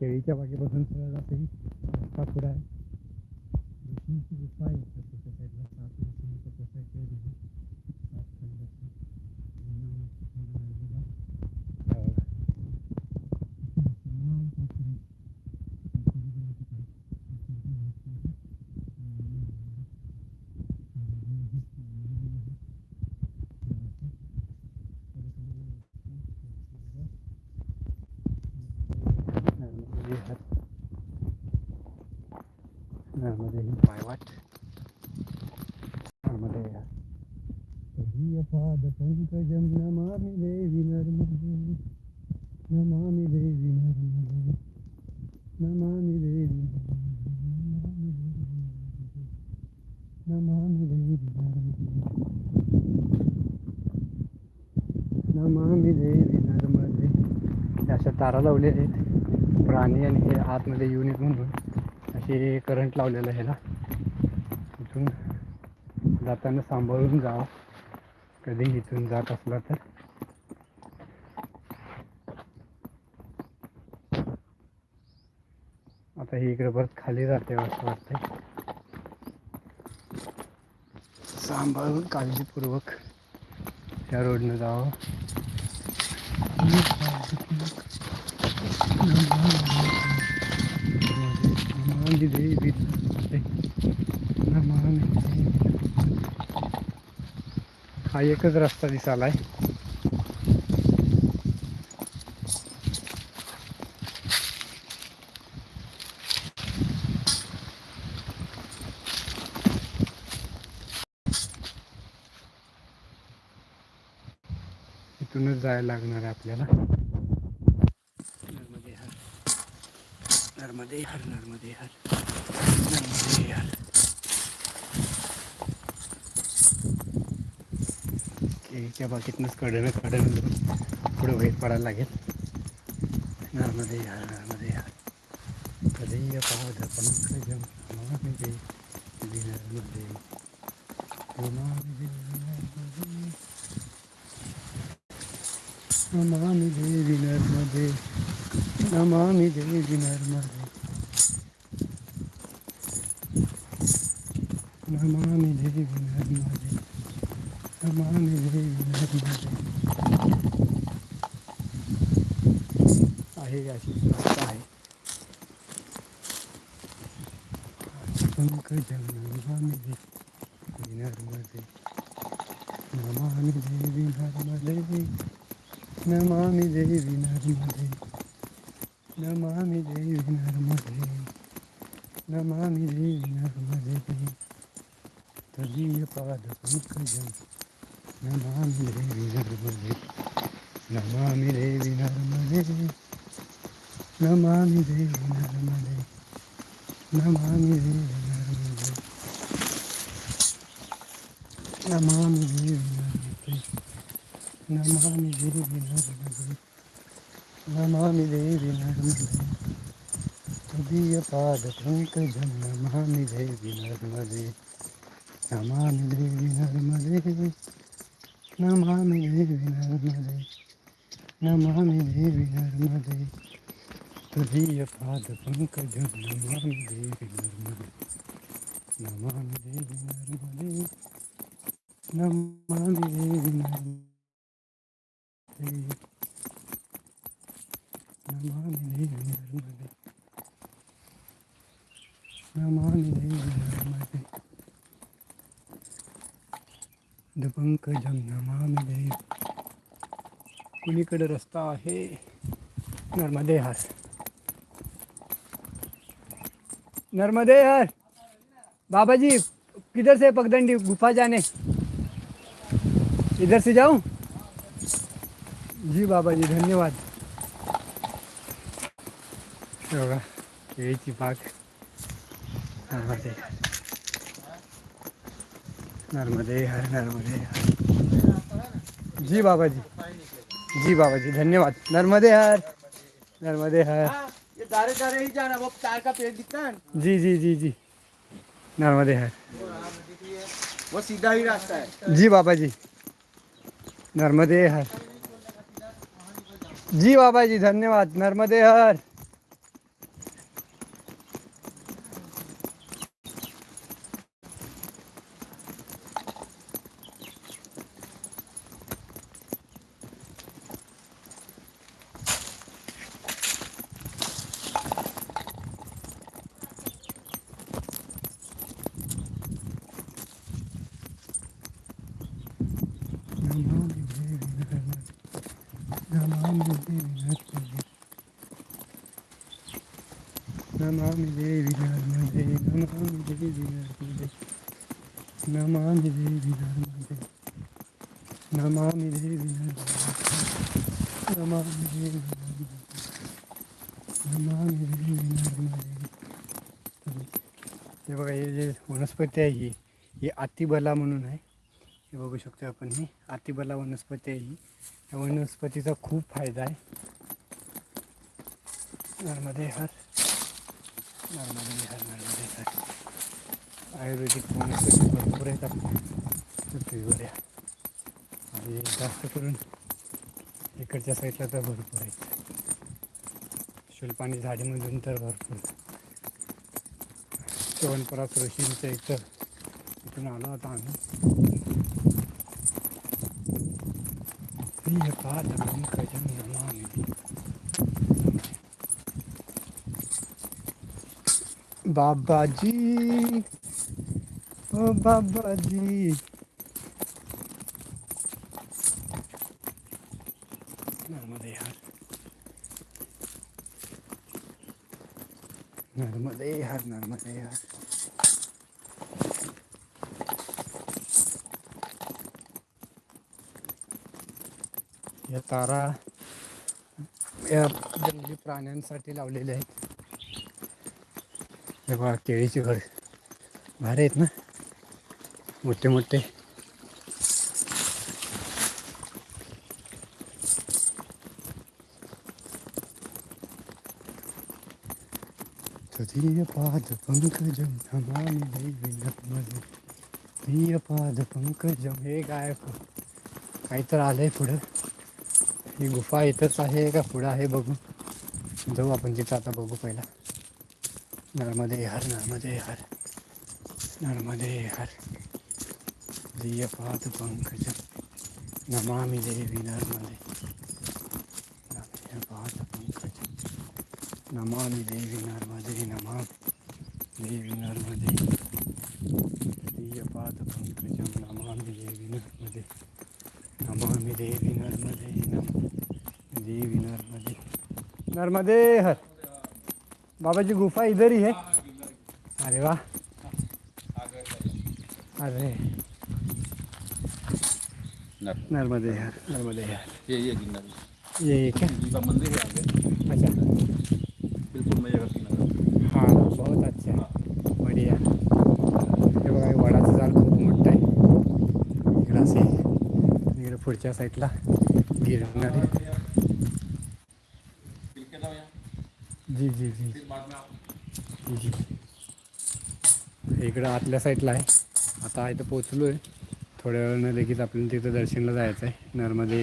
केळीच्या बागेपासून सरळ जाते रस्ता आहे. ऋषींची गुफा आहे. इथं त्याच्या साईडला सात ऋषींचं कसं आहे ते ऋषी सात खंडाचं जुनं खंड राहिलेलं. हा बघा. इथून सरळ पाचोरी. पाचोरीच्या इथे. पाचोरीच्या वरती. आणि नर्मदे ही. पायवाट नर्मदे पाद पंकजं नमामि देवी नर्मदे. नमामि देवी नर्मदे. नमामि देवी नमामि देवी नर्मदे. नमामि देवी नर्मदे. अशा तारा लावल्या आहेत. प्राणी आणि हे आतमध्ये येऊ नयेत म्हणून ते करंट लावलेलं ह्याला इथून जाताना सांभाळून जावं. कधी इथून जात असला तर. आता ही इकडे परत खाली जाते असं वाटतंय. सांभाळून काळजीपूर्वक त्या रोडनं जावं. नमामि देवी नमस्ते. हा एकच रस्ता दिसालाय इथूनच जायला लागणार आहे आपल्याला नर्मदे हर नर्मदे हर नर्मदे हर. नर्मदे हर. केळीच्या बागेतनंच कडनं कडनं पुढे बाहेर पडायला लागेल. नर्मदे हर. नर्मदे हर कधीय पाद पंकजम नमामि देवी नर्मदे नमामि देवी नर्मदे नमामि देवी नर्मदे नमामि देवी नर्मदे नमामि देवी नर्मदे नमामि देवी नर्मदे आहे अशी आहे पंकजं नमामि देवी नर्मदे नमामि देवी नर्मदे नमामि देवी नर्मदे नमामि देवी नर्मदे नमामि देवी नर्मदे तदीयपादपङ्कजं नमामि देवी नर्मदे नमामि देवी नर्मदे नमामि देवी नर्मदे नमामि देवी नर्मदे नमामि देवी नर्मदे नमामि देवी नर्मदे नमामि देवी नर्मदे तदीयपादपङ्कजं नमामि देवी नर्मदे नमामि देवी नर्मदे नमामि देवी नर्मदे नमामि देवी नर्मदे तदीयपादपङ्कजं नमामि देवी नर्मदे नमामि देवी नर्मदे नमामि देवी नर्मदे नमामि देवी नर्मदे नमामि दपंकजं नमामि देवी कुणीकडे रस्ता आहे नर्मदे हार नर्मदे हर बाबा जी किधर से पगडंडी? गुफा जाने। इधर से जाऊँ? जी बाबा जी धन्यवाद। हे बघा केळीची बाग नर्मदे नर्मदे हर नर्मदे हर जी बाबा जी। जी बाबा जी धन्यवाद। नर्मदे हर। नर्मदे हर। ये दारे दारे ही जाना वो तार का पेड़ दिखता है जी जी जी जी। नर्मदे हर। वो सीधा ही रास्ता है। जी बाबा जी। नर्मदे हर। जी बाबा जी धन्यवाद। नर्मदे हर। नमामि देवी नर्मदे नमामि देवी नर्मदे नमामि देवी नर्मदे नमामि देवी नर्मदे नमामि देवी नर्मदे नमामि देवी नर्मदे हे बघा हे जे वनस्पती आहे ही ही अतिबला म्हणून आहे. हे बघू शकतो आपण ही. अतिबला वनस्पती आहे ही. या वनस्पतीचा खूप फायदा आहे. नर्मदे हर. नर्मदे हर नर्मदे हर. आयुर्वेदिक वनस्पती भरपूर आहेत आपल्या. पृथ्वीवर या. आणि जास्त करून इकडच्या साईडला तर भरपूर आहेत. शुल्पाणी झाडीमधून तर भरपूर. चवनपरास ऋषींचं एक तर इथून आलो होता आम्ही. प्रियपादपङ्कजं नमामि बाबाजी ओ बाबाजी नर्मदे हर नर्मदे हर नर्मदे हर या तारा या जंगली प्राण्यांसाठी लावलेले आहेत. हे बघा केळीची घड भारी आहेत ना? मोठे मोठे. तुझीय पाद पंकज नमामि पाद पंकज हे गायक. काहीतर आलंय पुढं. ही गुफा इथंच आहे का पुढं आहे बघू. जाऊ आपण तिथं आता बघू पहिला. नर्मदे हर नर्मदे हर नर्मदे हर. दियपात पंकज नमामि देवी नर्मदे. दियपात पंकज नमामि देवी नर्मदे नमा देवी नर्मदे. दियपात पंकजं नमामि देवी नर्मदे. नमामि देवी नर्मदे नम देवी नर्मदे नर्मदे हर बाबा जी गुफा इधर ही है अरे वाह अरे नर- नर्मदे हर नर्मदे हर ये ये ये क्या मंदिर है आगे अच्छा बिल्कुल मैं जगह किनारा हाँ बहुत अच्छा है बढ़िया हे बघा हे वडाचं झाड खूप मोठं आहे इकडं असे इकडे पुढच्या साईडला गिरणार. आहे जी जी. जी. जी इकडं आतल्या साईडला आहे. आता इथं पोचलो आहे थोड्या वेळानं लगेच आपल्याला तिथं दर्शनला जायचं आहे नर्मदे